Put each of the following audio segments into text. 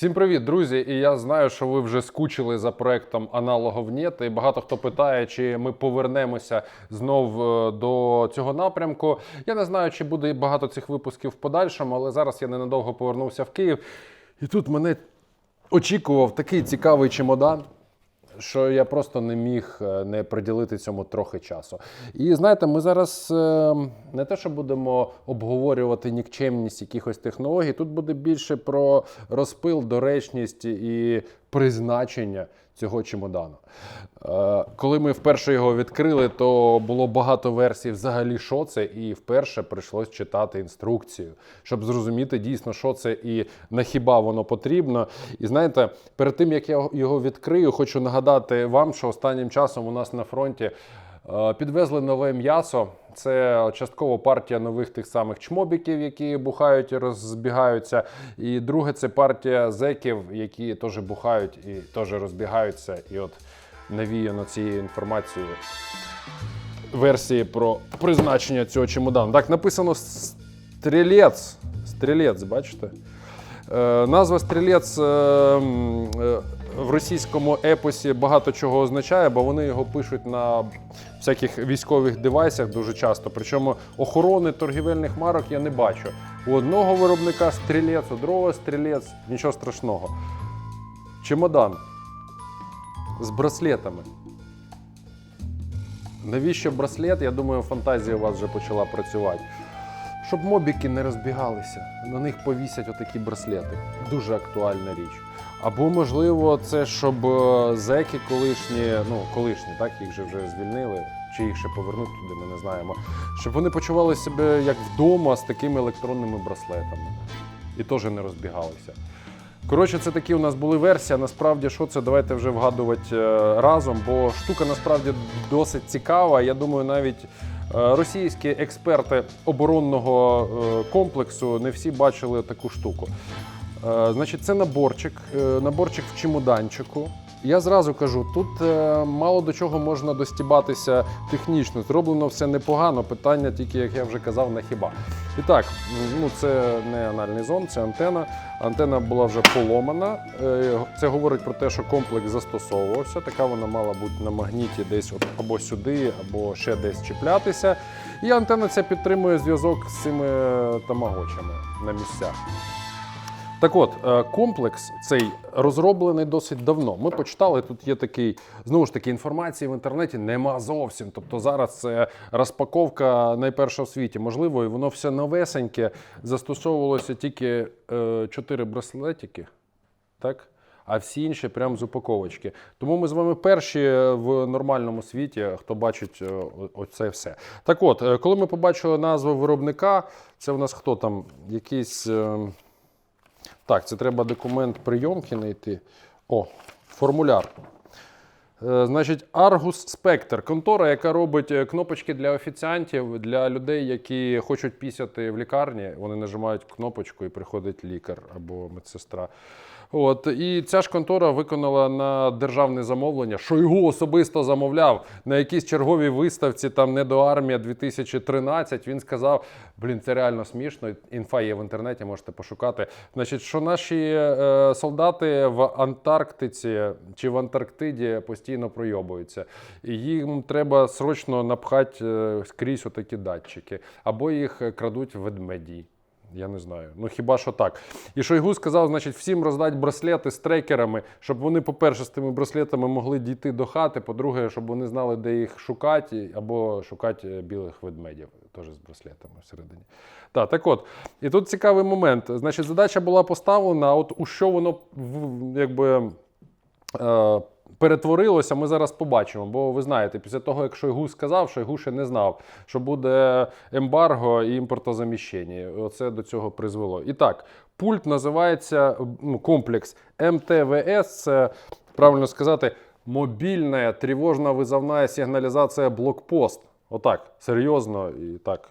Всім привіт, друзі! І я знаю, що ви вже скучили за проектом аналогов Нет. І багато хто питає, чи ми повернемося знов е, до цього напрямку. Я не знаю, чи буде багато цих випусків в подальшому, але зараз я ненадовго повернувся в Київ. І тут мене очікував такий цікавий чемодан. Що я просто не міг е, не приділити цьому трохи часу. І знаєте, ми зараз е, не те, що будемо обговорювати нікчемність якихось технологій, тут буде більше про розпил, доречність і призначення цього чемодану. Е, Коли ми вперше його відкрили, то було багато версій взагалі, що це, і вперше прийшлось читати інструкцію, щоб зрозуміти дійсно, що це і на хіба воно потрібно. І знаєте, перед тим як я його відкрию, хочу нагадати вам, що останнім часом у нас на фронті. Е, Підвезли нове м'ясо. Це частково партія нових тих самих чмобіків, які бухають і розбігаються. І друге це партія зеків, які теж бухають і теж розбігаються. І от навіяно цією інформацією версії про призначення цього чемодану. Так, написано стрілець. Стрілець, бачите? Е, назва стрілець е, е, в російському епосі багато чого означає, бо вони його пишуть на всяких військових девайсах дуже часто. Причому охорони торгівельних марок я не бачу. У одного виробника стрілець, у другого стрілець, нічого страшного. Чемодан з браслетами. Навіщо браслет? Я думаю, фантазія у вас вже почала працювати. Щоб мобіки не розбігалися, на них повісять отакі браслети. Дуже актуальна річ. Або, можливо, це щоб е, зеки колишні, ну колишні, так їх же вже звільнили, чи їх ще повернуть туди, ми не знаємо. Щоб вони почували себе як вдома з такими електронними браслетами і теж не розбігалися. Коротше, це такі у нас були версії. Насправді, що це? Давайте вже вгадувати е, разом, бо штука насправді досить цікава. Я думаю, навіть е, російські експерти оборонного е, комплексу не всі бачили таку штуку. Значить, це наборчик, наборчик в чемоданчику. Я зразу кажу, тут е, мало до чого можна достібатися технічно. Зроблено все непогано. Питання тільки, як я вже казав, на хіба. І так, ну це не анальний зон, це антена. Антена була вже поломана. Е, Це говорить про те, що комплекс застосовувався. Така вона мала бути на магніті десь от або сюди, або ще десь чіплятися. І антена ця підтримує зв'язок з цими тамагочами на місцях. Так от, е, комплекс цей розроблений досить давно. Ми почитали, тут є такий, знову ж таки, інформації в інтернеті нема зовсім. Тобто зараз це розпаковка найперша в світі. Можливо, і воно все новесеньке, застосовувалося тільки е, чотири браслетики, так? А всі інші прямо з упаковочки. Тому ми з вами перші в нормальному світі, хто бачить е, оце все. Так от, коли ми побачили назву виробника, це в нас хто там? Якийсь. Так, це треба документ прийомки знайти. О, формуляр. Е, Значить, Argus Spectre, контора, яка робить е, кнопочки для офіціантів, для людей, які хочуть пісяти в лікарні. Вони нажимають кнопочку і приходить лікар або медсестра. От і ця ж контора виконала на державне замовлення, що його особисто замовляв на якійсь черговій виставці, там недоармія 2013. Він сказав: блін, це реально смішно. Інфа є в інтернеті, можете пошукати. Значить, що наші е, солдати в Антарктиці чи в Антарктиді постійно пройобуються. І їм треба срочно напхати е, скрізь отакі датчики, або їх крадуть ведмеді. Я не знаю. Ну хіба що так. І Шойгу сказав, значить, всім роздати браслети з трекерами, щоб вони, по-перше, з тими браслетами могли дійти до хати. По-друге, щоб вони знали, де їх шукати, або шукати е, білих ведмедів, теж з браслетами всередині. Так, так от. І тут цікавий момент. Значить, задача була поставлена, от у що воно якби. Перетворилося, ми зараз побачимо. Бо ви знаєте, після того, як Шойгу сказав, Шойгу ще не знав, що буде ембарго і імпортозаміщення. Оце до цього призвело. І так, пульт називається ну, комплекс МТВС. Це правильно сказати, мобільна тривожна визовна сигналізація блокпост. Отак, серйозно і так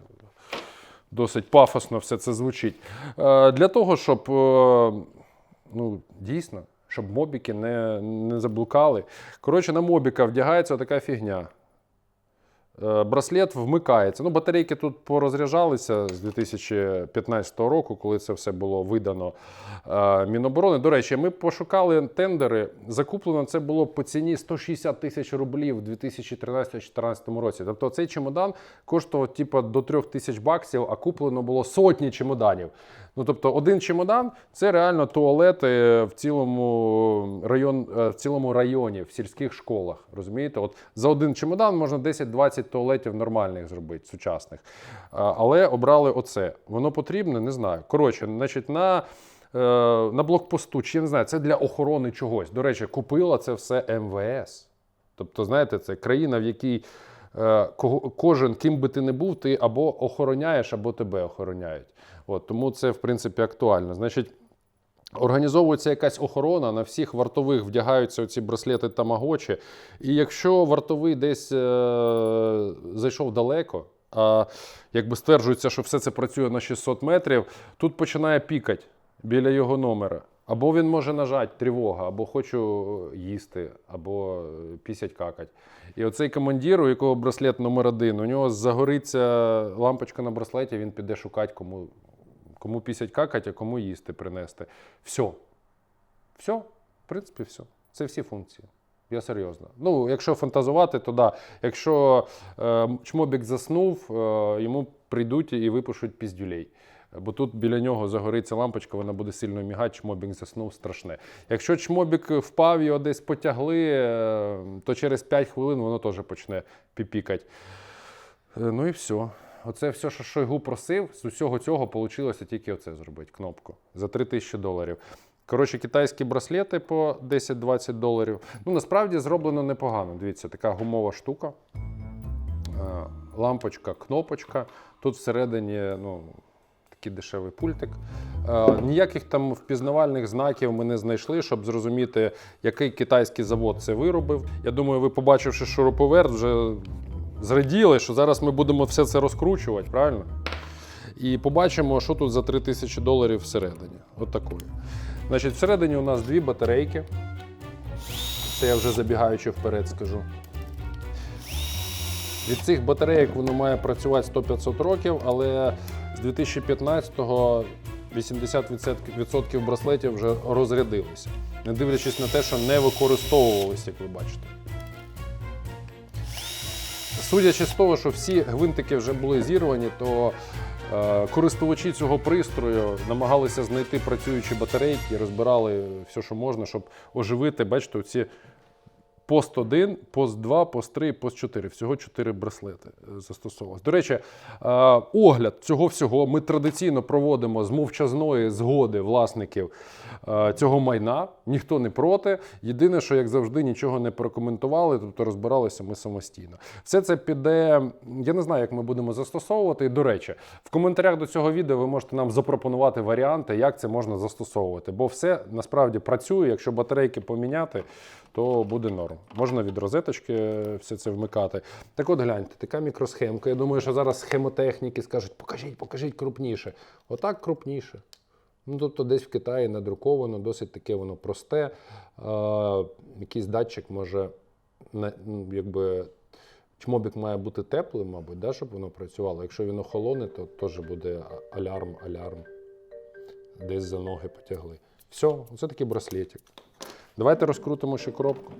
досить пафосно все це звучить. Е, Для того, щоб е, ну, дійсно, щоб мобіки не, не заблукали. Коротше, на мобіка вдягається така фігня. Е, Браслет вмикається. Ну, батарейки тут порозряджалися з 2015 року, коли це все було видано е, Міноборони. До речі, ми пошукали тендери. Закуплено це було по ціні 160 тисяч рублів у 2013-2014 році. Тобто цей чемодан коштував типу, до 3 тисяч баксів, а куплено було сотні чемоданів. Ну, тобто, один чемодан це реально туалети в цілому, район, е, в цілому районі, в сільських школах. Розумієте? От за один чемодан можна 10-20 туалетів нормальних зробити, сучасних. Але обрали оце. Воно потрібне, не знаю. Коротше, значить, на. е, На блокпосту, чи я не знаю, це для охорони чогось. До речі, купила це все МВС. Тобто, знаєте, це країна, в якій е, кожен, ким би ти не був, ти або охороняєш, або тебе охороняють. От, тому це, в принципі, актуально. Значить, Організовується якась охорона, на всіх вартових вдягаються ці браслети тамагочі. І якщо вартовий десь е- зайшов далеко, а якби стверджується, що все це працює на 600 метрів, тут починає пікати біля його номера. Або він може нажати тривога, або хочу їсти, або пісять какать. І оцей командир, у якого браслет номер один, у нього загориться лампочка на браслеті, він піде шукати, кому, кому пісять какать, а кому їсти принести. Все. Все, в принципі, все. Це всі функції. Я серйозно. Ну, якщо фантазувати, то да. Якщо е, чмобік заснув, е, йому прийдуть і випишуть піздюлей. Бо тут біля нього загориться лампочка, вона буде сильно мігати, чмобік заснув страшне. Якщо чмобік впав, його десь потягли, е, то через 5 хвилин воно теж почне піпікати. Е, Ну і все. Оце все, що Шойгу просив, з усього цього вийшло тільки оце зробити, кнопку за 3 тисячі доларів. Коротше, китайські браслети по 10-20 доларів. Ну, насправді зроблено непогано. Дивіться, така гумова штука. Е, Лампочка, кнопочка. Тут всередині ну, такий дешевий пультик. Е, Ніяких там впізнавальних знаків ми не знайшли, щоб зрозуміти, який китайський завод це виробив. Я думаю, ви, побачивши шуруповерт, вже зраділи, що зараз ми будемо все це розкручувати, правильно? І побачимо, що тут за 3 тисячі доларів всередині. От такої. Значить, всередині у нас дві батарейки. Це я вже забігаючи вперед скажу. Від цих батарейок воно має працювати 100-500 років, але з 2015-го 80% браслетів вже розрядилися, не дивлячись на те, що не використовувалися, як ви бачите. Судячи з того, що всі гвинтики вже були зірвані, то е, користувачі цього пристрою намагалися знайти працюючі батарейки, розбирали все, що можна, щоб оживити, бачите, оці пост 1, пост 2, пост 3, пост 4. Всього 4 браслети е, застосовувалось. До речі, е, огляд цього всього ми традиційно проводимо з мовчазної згоди власників е, цього майна. Ніхто не проти. Єдине, що, як завжди, нічого не прокоментували, тобто розбиралися ми самостійно. Все це піде. Я не знаю, як ми будемо застосовувати. І, до речі, в коментарях до цього відео ви можете нам запропонувати варіанти, як це можна застосовувати. Бо все насправді працює. Якщо батарейки поміняти, то буде норм. Можна від розеточки все це вмикати. Так от гляньте, така мікросхемка. Я думаю, що зараз схемотехніки скажуть, покажіть, покажіть крупніше. Отак крупніше. Ну, тобто десь в Китаї надруковано, досить таке воно просте. Е, якийсь датчик може, якби, чмобік має бути теплим, мабуть, да, щоб воно працювало. Якщо він охолоне, то теж буде алярм, алярм. Десь за ноги потягли. Все, це такий браслетик. Давайте розкрутимо ще коробку.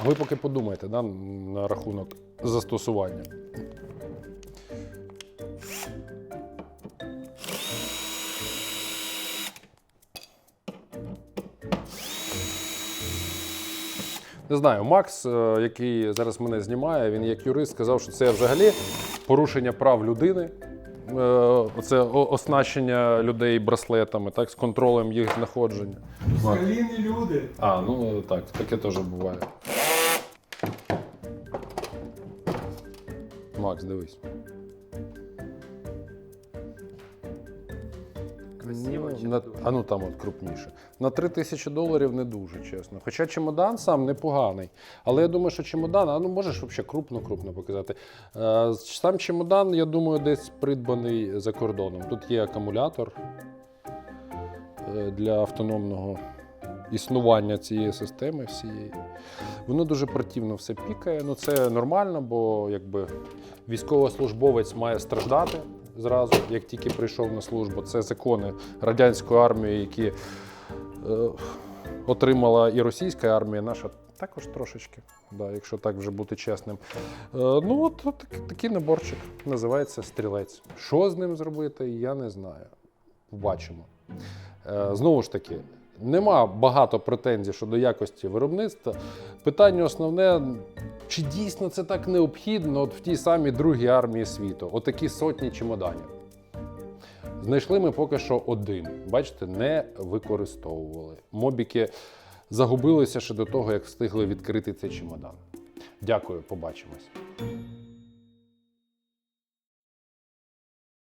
А ви поки подумайте да, на рахунок застосування. Не знаю, Макс, е, який зараз мене знімає, він як юрист сказав, що це взагалі порушення прав людини. Е, Оце о- оснащення людей браслетами, так, з контролем їх знаходження. Скаліні люди. А, ну так, таке теж буває. Макс, дивись. Красиво чи на, а ну там от крупніше. На 3 тисячі доларів не дуже, чесно. Хоча чемодан сам непоганий. Але я думаю, що чемодан, а ну можеш взагалі крупно-крупно показати. Е, сам чемодан, я думаю, десь придбаний за кордоном. Тут є акумулятор е, для автономного існування цієї системи всієї. Воно дуже противно все пікає. Ну це нормально, бо якби військовослужбовець має страждати зразу, як тільки прийшов на службу. Це закони радянської армії, які е, отримала і російська армія, наша також трошечки, да, якщо так вже бути чесним. Е, ну, от, от такий, наборчик називається стрілець. Що з ним зробити, я не знаю. Побачимо. Е, знову ж таки, нема багато претензій щодо якості виробництва. Питання основне, чи дійсно це так необхідно от в тій самій другій армії світу? Отакі сотні чемоданів. Знайшли ми поки що один. Бачите, не використовували. Мобіки загубилися ще до того, як встигли відкрити цей чемодан. Дякую, побачимось.